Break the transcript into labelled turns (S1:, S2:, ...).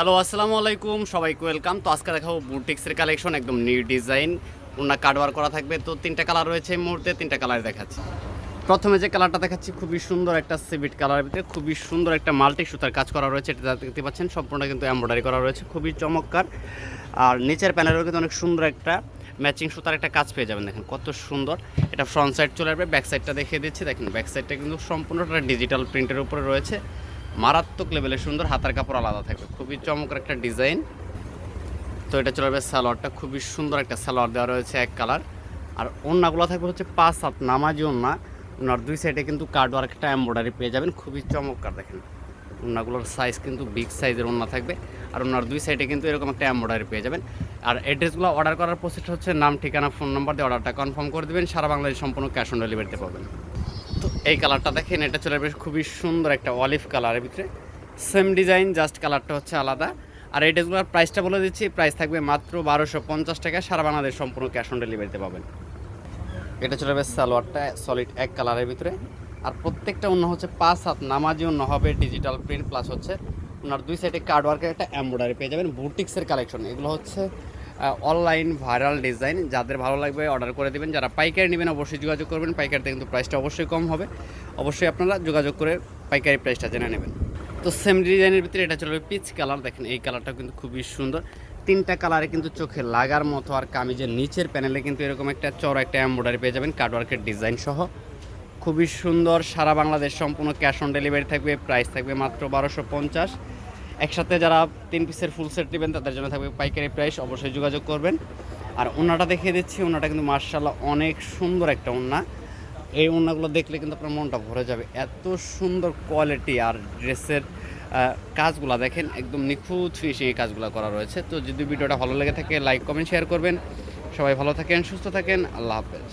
S1: Hello, আসসালামু আলাইকুম। সবাইকে ওয়েলকাম। তো আজকে দেখাবো বুটিক্সের কালেকশন, একদম নিউ ডিজাইন। ওনার কার্ডওয়ার করা থাকবে। তো তিনটা কালার রয়েছে এই মুহূর্তে, তিনটা কালার দেখাচ্ছি। প্রথমে যে কালারটা দেখাচ্ছি, খুবই সুন্দর একটা সিভিট কালারের ভিতরে, খুবই সুন্দর একটা মাল্টি সুতার কাজ করা রয়েছে। এটা দেখতে পাচ্ছেন, সম্পূর্ণ কিন্তু এমব্রয়ডারি করা রয়েছে, খুবই চমৎকার। আর নিচের প্যানেলেও কিন্তু অনেক সুন্দর একটা ম্যাচিং সুতার একটা কাজ পেয়ে যাবেন। দেখেন কত সুন্দর। এটা ফ্রন্ট সাইড চলে আসবে, ব্যাক সাইডটা দেখিয়ে দিচ্ছি। দেখেন, ব্যাক সাইডটা কিন্তু সম্পূর্ণটা ডিজিটাল প্রিন্টের উপরে রয়েছে। মারাত্মক লেভেলের সুন্দর হাতার কাপড় আলাদা থাকবে। খুবই চমৎকার একটা ডিজাইন তো এটা চলে সালোয়ারটা। খুবই সুন্দর একটা সালোয়ার দেওয়া রয়েছে এক কালার আর ওন্নাগুলো থাকবে হচ্ছে পাঁচ সাত নামাজি ওন্না। ওনার দুই সাইডে কিন্তু কার্ড ওয়ার্কটা এম্ব্রয়ডারি পেয়ে যাবেন। খুবই চমৎকার দেখেন। ওন্নাগুলোর সাইজ কিন্তু বিগ সাইজের ওন্না থাকবে। আর ওনার দুই সাইডে কিন্তু এরকম একটা এম্ব্রয়ডারি পেয়ে যাবেন। আর অ্যাড্রেসগুলো অর্ডার করার প্রসেস হচ্ছে নাম, ঠিকানা ফোন নাম্বার দিয়ে অর্ডারটা কনফার্ম করে দেবেন। সারা বাংলাদেশ সম্পূর্ণ ক্যাশ অন ডেলিভারিতে পাবেন। এই কালারটা দেখেন, এটা চলে আসবে খুবই সুন্দর একটা অলিভ কালারের ভিতরে। সেম ডিজাইন জাস্ট কালারটা হচ্ছে আলাদা। আর এই ড্রেসগুলোর প্রাইসটা বলে দিচ্ছি প্রাইস থাকবে মাত্র বারোশো পঞ্চাশ টাকা সারা বাংলাদেশ সম্পূর্ণ ক্যাশ অন ডেলিভারিতে পাবেন। এটা চলে যাবে সালোয়ারটা সলিড এক কালারের ভিতরে। আর প্রত্যেকটা অন্য হচ্ছে পাঁচ হাত নামাজি অন্য হবে ডিজিটাল প্রিন্ট প্লাস হচ্ছে ওনার দুই সাইডে কার্ড ওয়ার্কের একটা এমব্রয়ডারি পেয়ে যাবেন বুটিক্সের কালেকশন এগুলো হচ্ছে অনলাইন ভাইরাল ডিজাইন যাদের ভালো লাগবে অর্ডার করে দেবেন, যারা পাইকারি নেবেন অবশ্যই যোগাযোগ করবেন, পাইকারিতে কিন্তু প্রাইসটা অবশ্যই কম হবে। অবশ্যই আপনারা যোগাযোগ করে পাইকারি প্রাইসটা জেনে নেবেন। তো সেম ডিজাইনের ভিতরে এটা চলবে পিচ কালার দেখেন এই কালারটা কিন্তু খুবই সুন্দর। তিনটা কালারে কিন্তু চোখে লাগার মতো আর কামিজের নিচের প্যানেলে কিন্তু এরকম একটা চড় একটা এমব্রয়ডারি পেয়ে যাবেন কার্ডওয়ার্কের ডিজাইন সহ। খুবই সুন্দর, সারা বাংলাদেশ সম্পূর্ণ ক্যাশ অন ডেলিভারি থাকবে প্রাইস থাকবে মাত্র বারোশো পঞ্চাশ। একসাথে যারা তিন পিসের ফুল সেট নেবেন, তাদের জন্য থাকবে পাইকারি প্রাইস অবশ্যই যোগাযোগ করবেন। আর ওনাটা দেখিয়ে দিচ্ছি ওনাটা কিন্তু মার্শাল্লাহ অনেক সুন্দর একটা ওন্না। এই ওন্নাগুলো দেখলে কিন্তু আপনার মনটা ভরে যাবে। এত সুন্দর কোয়ালিটি আর ড্রেসের কাজগুলো দেখেন, একদম নিখুঁত ফিনিশিং এই কাজগুলো করা রয়েছে। তো যদি ভিডিওটা ভালো লেগে থাকে লাইক কমেন্ট শেয়ার করবেন। সবাই ভালো থাকেন, সুস্থ থাকেন। আল্লাহ হাফেজ।